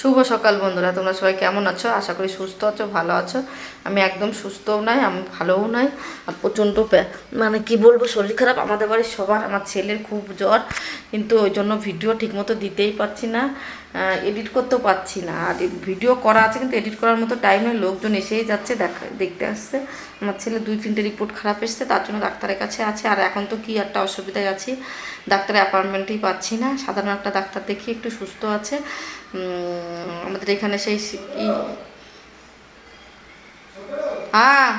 শুভ সকাল বন্ধুরা, তোমরা সবাই কেমন আছো? আশা করি সুস্থ আছো, ভালো আছো। আমি একদম সুস্থও নাই, আমি ভালোও নাই, আর প্রচণ্ড মানে কি বলব, শরীর খারাপ। আমাদের বাড়ির সবার, আমার ছেলের খুব জ্বর, কিন্তু ওই জন্য ভিডিও ঠিকমতো দিতেই পারছি না। এডিট করতেও পারছি না। আর ভিডিও করা আছে, কিন্তু এডিট করার মতো টাইমে লোকজন এসেই যাচ্ছে, দেখা, দেখতে আসছে। আমার ছেলে দুই, তিনটে রিপোর্ট খারাপ এসছে, তার জন্য ডাক্তারের কাছে আছে। আর এখন তো কি একটা অসুবিধায় আছি, ডাক্তারের অ্যাপয়েন্টমেন্টই পাচ্ছি না। সাধারণ একটা ডাক্তার দেখি, একটু সুস্থ আছে। আমাদের এখানে সেই হ্যাঁ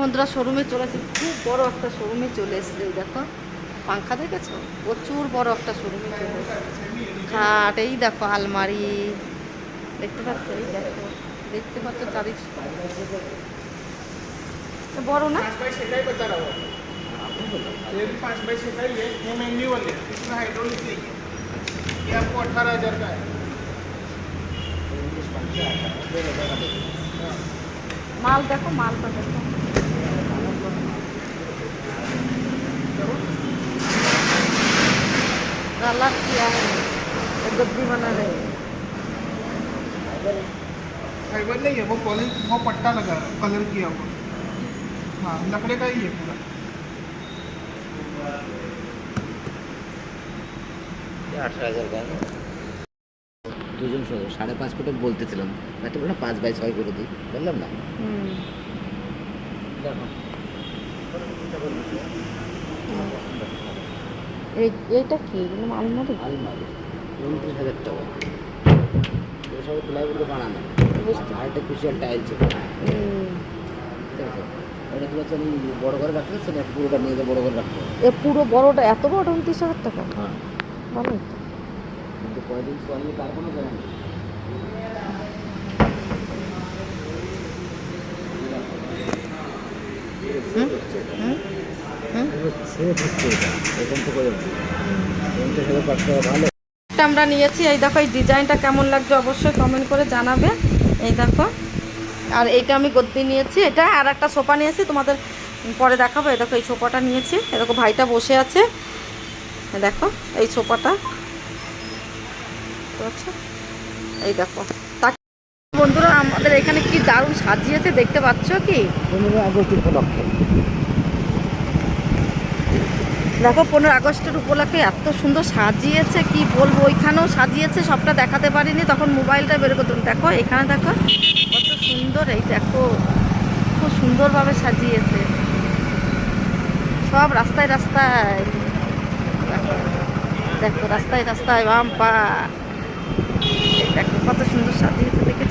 বন্ধুরা শোরুমে চলে এসেছে খুব বড় একটা শোরুমে চলে এসেছে এই দেখো পাংখা দেখেছো প্রচুর বড় একটা শোরুমে চলে এসেছে খাট এই দেখো আলমারি দেখতে পাচ্ছ এই দেখো দেখতে পাচ্ছ চারিশ বড় না पाँच बाई छः का ही बता रहा हूँ ये कलर किया है ये गद्दी बना रहे फाइबर नहीं है वो कॉलर वो पट्टा लगा है कलर किया हुआ हाँ लकड़े का ही है पूरा আঠারো হাজার টাকা দুজন সহ সাড়ে পাঁচ ফুটে বলতেছিলাম এত বলে পাঁচ বাই ছয় করে দিই বললাম না দেখো এই এইটা কি? এগুলো আলমারি? আলমারি। উনত্রিশ হাজার টাকা। এগুলো সব প্লাইউডে বানানো। আর্টিফিশিয়াল টাইলস বড় করে রাখতে সেটা পুরোটা নিয়ে বড় করে রাখতে এ পুরো বড়টা এত বড় উনত্রিশ হাজার টাকা? হ্যাঁ। ভালো কিন্তু কয়দিন চলবে তার কোনো হুম? হুম? আমরা নিয়েছি, এই দেখো, এই ডিজাইনটা কেমন লাগছে অবশ্যই কমেন্ট করে জানাবে। এই দেখো, আর এইটা আমি গদ্দি নিয়েছি, এটা আর একটা সোফা নিয়েছি, তোমাদের পরে দেখাবো। এই দেখো, এই সোফাটা নিয়েছি এরকম ভাইটা বসে আছে। দেখো, এই সোফাটা। এই দেখো বন্ধুরা, আমাদের এখানে কি দারুণ সাজিয়েছে, দেখতে পাচ্ছ কি? দেখো পনেরো আগস্টের উপলক্ষে এত সুন্দর সাজিয়েছে কি বলব? ওইখানেও সাজিয়েছে সবটা দেখাতে পারিনি তখন মোবাইলটা বের করতাম দেখো এখানে দেখো কত সুন্দর এই দেখো খুব সুন্দরভাবে সাজিয়েছে। সব রাস্তায় রাস্তায়। দেখো, রাস্তায় রাস্তায় বাম্পা দেখো কত সুন্দর সাজিয়েছে দেখেছ?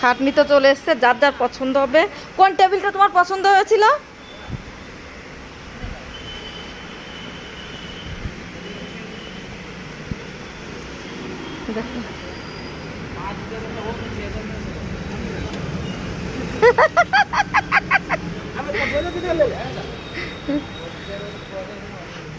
খাটনি তো চলে এসছে, যার যার পছন্দ হবে। কোন টেবিলটা তোমার পছন্দ হয়েছিল?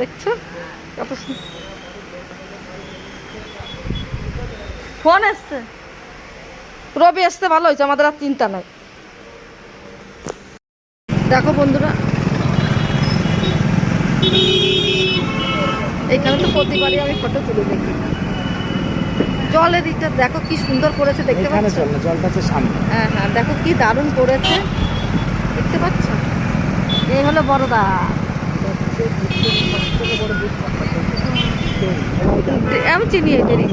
দেখছ? কত ফোন এসছে। রবি আসতে ভালো হয়েছে আমাদের আর চিন্তা নাই। দেখো বন্ধুরা এইখানে তো প্রতিবারই আমি ফটো তুলে দেখি। জলের ইটা দেখো কি সুন্দর করেছে দেখতে এখানে পাচ্ছ? জলটা সামনে। হ্যাঁ হ্যাঁ দেখো কি দারুণ করেছে দেখতে পাচ্ছ? এই হলো বড়দা। আমি চিনি এটারই।